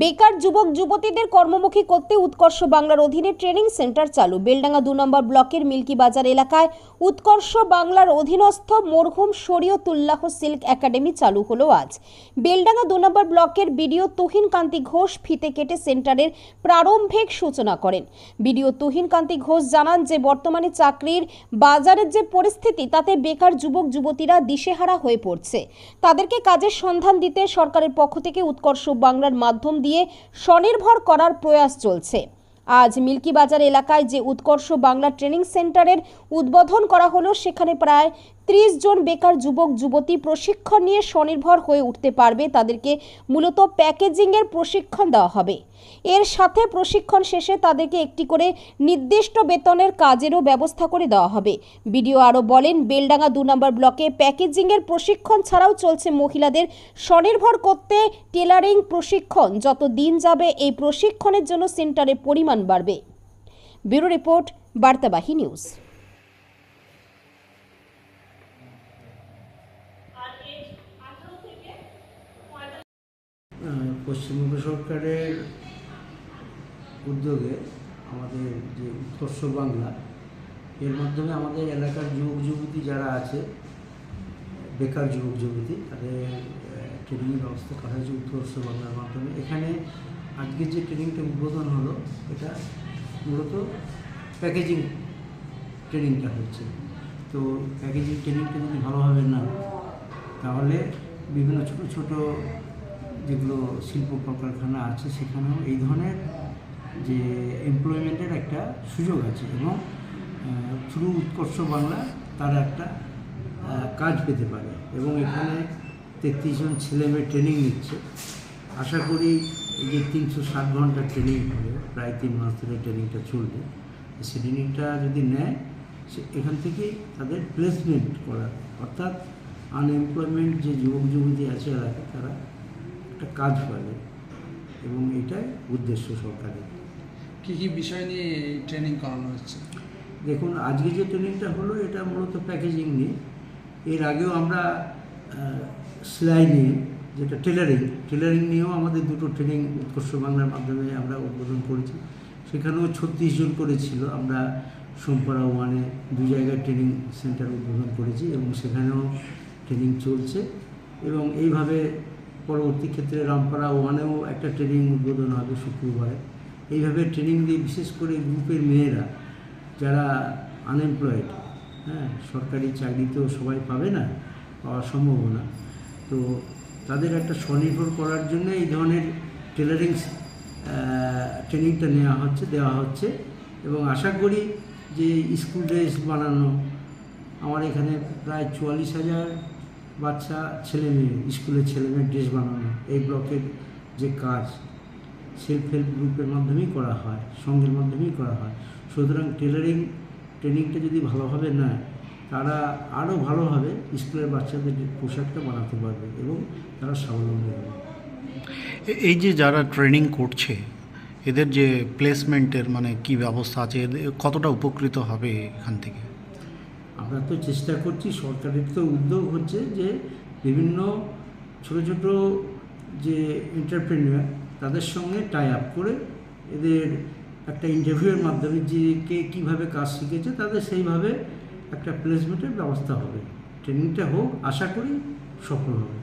বেকার যুবক, যুবতীদের কর্মমুখী করতে উৎকর্ষ বাংলার অধীনে ট্রেনিং সেন্টার চালু। বেলডাঙ্গা দু নম্বর ব্লকের মিল্কি বাজার এলাকায় উৎকর্ষ বাংলার অধীনস্থ মরহুম শরীয়তুল্লাহ সিল্ক একাডেমি চালু হলো আজ। বেলডাঙ্গা দু নম্বর ব্লকের বিডিও তুহিন কান্তি ঘোষ ফিতে কেটে সেন্টারের প্রারম্ভিক সূচনা করেন। বিডিও তুহিন কান্তি ঘোষ জানান যে, বর্তমানে চাকরির বাজারের যে পরিস্থিতি, তাতে বেকার যুবক, যুবতীরা দিশেহারা হয়ে পড়ছে। তাদেরকে কাজের সন্ধান দিতে সরকারের পক্ষ থেকে উৎকর্ষ বাংলার মাধ্যম দিয়ে স্বনির্ভর করার প্রয়াস চলছে। আজ মিল্কি বাজার এলাকায় যে উৎকর্ষ বাংলা ট্রেনিং সেন্টারের উদ্বোধন করা হলো, সেখানে প্রায় ত্রিশ জন বেকার যুবক, যুবতী প্রশিক্ষণ নিয়ে স্বনির্ভর হয়ে উঠতে পারবে। তাদেরকে মূলত প্যাকেজিংয়ের প্রশিক্ষণ দেওয়া হবে। এর সাথে প্রশিক্ষণ শেষে তাদেরকে একটি করে নির্দিষ্ট বেতনের কাজেরও ব্যবস্থা করে দেওয়া হবে। বিডিও আরও বলেন, বেলডাঙ্গা দু নম্বর ব্লকে প্যাকেজিংয়ের প্রশিক্ষণ ছাড়াও চলছে মহিলাদের স্বনির্ভর করতে টেলারিং প্রশিক্ষণ। যত দিন যাবে, এই প্রশিক্ষণের জন্য সেন্টারের পরিমাণ বাড়বে। ব্যুরো রিপোর্ট, বার্তাবাহী নিউজ। পশ্চিমবঙ্গ সরকারের উদ্যোগে আমাদের যে উৎকর্ষ বাংলা, এর মাধ্যমে আমাদের এলাকার যুবক যুবতী যারা আছে, বেকার যুবক যুবতী, তাদের ট্রেনিংয়ের ব্যবস্থা করা হয়েছে উৎকর্ষ বাংলার মাধ্যমে। এখানে আজকে যে ট্রেনিংটা উদ্বোধন হলো, এটা মূলত প্যাকেজিং ট্রেনিংটা হচ্ছে। তো প্যাকেজিং ট্রেনিংটা যদি ভালোভাবে না তাহলে বিভিন্ন ছোট ছোট যেগুলো শিল্প কলকারখানা আছে সেখানেও এই ধরনের যে এমপ্লয়মেন্টের একটা সুযোগ আছে এবং থ্রু উৎকর্ষ বাংলা তারা একটা কাজ পেতে পারে এবং এখানে তেত্রিশ জন ছেলে মেয়ে ট্রেনিং নিচ্ছে। আশা করি এই যে তিনশো ষাট ঘণ্টা ট্রেনিং হবে, প্রায় তিন মাস ধরে ট্রেনিংটা চলবে। সেই ট্রেনিংটা যদি নেয়, সে এখান থেকে তাদের প্লেসমেন্ট করা। অর্থাৎ আনএমপ্লয়মেন্ট যে যুবক যুবতী আছে এলাকায় তারা একটা কাজ পাবে এবং এটাই উদ্দেশ্য সরকারের। কি কি বিষয় নিয়ে ট্রেনিং করানো হচ্ছে? দেখুন আজকে যে ট্রেনিংটা হলো এটা মূলত প্যাকেজিং নিয়ে। এর আগেও আমরা সেলাই নিয়ে যেটা টেলারিং টেলারিং নিয়েও আমাদের দুটো ট্রেনিং উৎকর্ষ বাংলার মাধ্যমে আমরা উদ্বোধন করেছি। সেখানেও ছত্রিশ জন করেছিল আমরা সোমপাড়া ওয়ানে দু জায়গায় ট্রেনিং সেন্টার উদ্বোধন করেছি এবং সেখানেও ট্রেনিং চলছে। এবং এইভাবে পরবর্তী ক্ষেত্রে রামপাড়া ওয়ানেও একটা ট্রেনিং উদ্বোধন হবে শুক্রবারে। এইভাবে ট্রেনিং দিয়ে বিশেষ করে গ্রুপের মেয়েরা, যারা আনএমপ্লয়েড হ্যাঁ সরকারি চাকরি তো সবাই পাবে না, পাওয়ার সম্ভাবনা, তো তাদের একটা স্বনির্ভর করার জন্য এই ধরনের টেলারিং ট্রেনিংটা নেওয়া হচ্ছে, দেওয়া হচ্ছে এবং আশা করি যে স্কুল ড্রেস বানানো, আমার এখানে প্রায় চুয়াল্লিশ হাজার বাচ্চা, ছেলে মেয়ে, স্কুলের ছেলে মেয়ের ড্রেস বানানো, এই ব্লকের যে কাজ সেলফ হেল্প গ্রুপের মাধ্যমেই করা হয়, সঙ্গের মাধ্যমেই করা হয়। সুতরাং টেলারিং ট্রেনিংটা যদি ভালোভাবে নেয়, তারা আরও ভালোভাবে স্কুলের বাচ্চাদের পোশাকটা বানাতে পারবে এবং তারা স্বাবলম্বী হবে। এই যে যারা ট্রেনিং করছে, এদের যে প্লেসমেন্টের মানে কি ব্যবস্থা আছে কতটা উপকৃত হবে এখান থেকে? আমরা তো চেষ্টা করছি, সরকারের তো উদ্যোগ হচ্ছে যে বিভিন্ন ছোট ছোট যে এন্টারপ্রেনিয়ার তাদের সঙ্গে টাই আপ করে এদের একটা ইন্টারভিউয়ের মাধ্যমে যে কে কীভাবে কাজ শিখেছে, তাদের সেইভাবে একটা প্লেসমেন্টের ব্যবস্থা হবে। ট্রেনিংটা হোক, আশা করি সফল হবে।